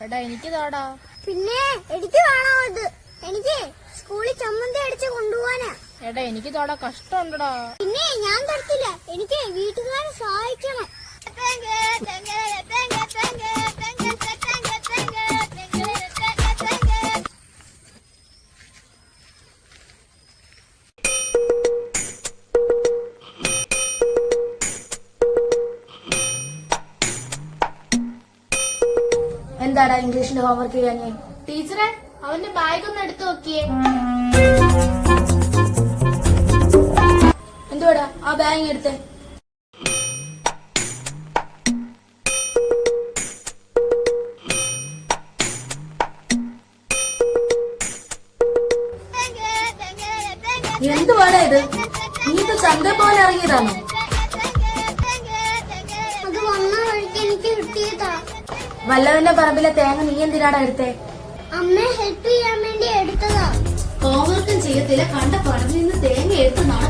എനിക്ക് താടാ പിന്നെ എനിക്ക് വേണോ ഇത്? എനിക്ക് സ്കൂളിൽ ചമ്മന്തി അടിച്ച് കൊണ്ടുപോവാനാ. എടാ എനിക്ക് താടാ കഷ്ടമുണ്ടടാ. പിന്നെ ഞാൻ തരത്തില്ല. എനിക്ക് വീട്ടുകാരെ സഹായിക്കണം. എന്താടാ ഇംഗ്ലീഷിന്റെ ഹോംവർക്ക് ചെയ്യാൻ ടീച്ചറെ അവന്റെ ബാഗ് ഒന്ന് എടുത്തു നോക്കിയേ. എന്തുവാടാ ആ ബാഗ് എടുത്തേ? എന്തുവാടാ ഇത്? നീ ഇത് ചന്ത പോലെ ഇറങ്ങിയതാണോ? അത് വന്ന വഴിക്ക് എനിക്ക് കിട്ടിയതാ. വല്ലവന്റെ പറമ്പിലെ തേങ്ങ നീ എന്തിനാടാ എടുത്തേ? അമ്മയെ ഹെൽപ്പ് ചെയ്യാൻ വേണ്ടി എടുത്തതാ. ഹോംവർക്കും ചെയ്യത്തില്ല. കണ്ട പറമ്പിൽ നിന്ന് തേങ്ങ എടുത്തതാണ്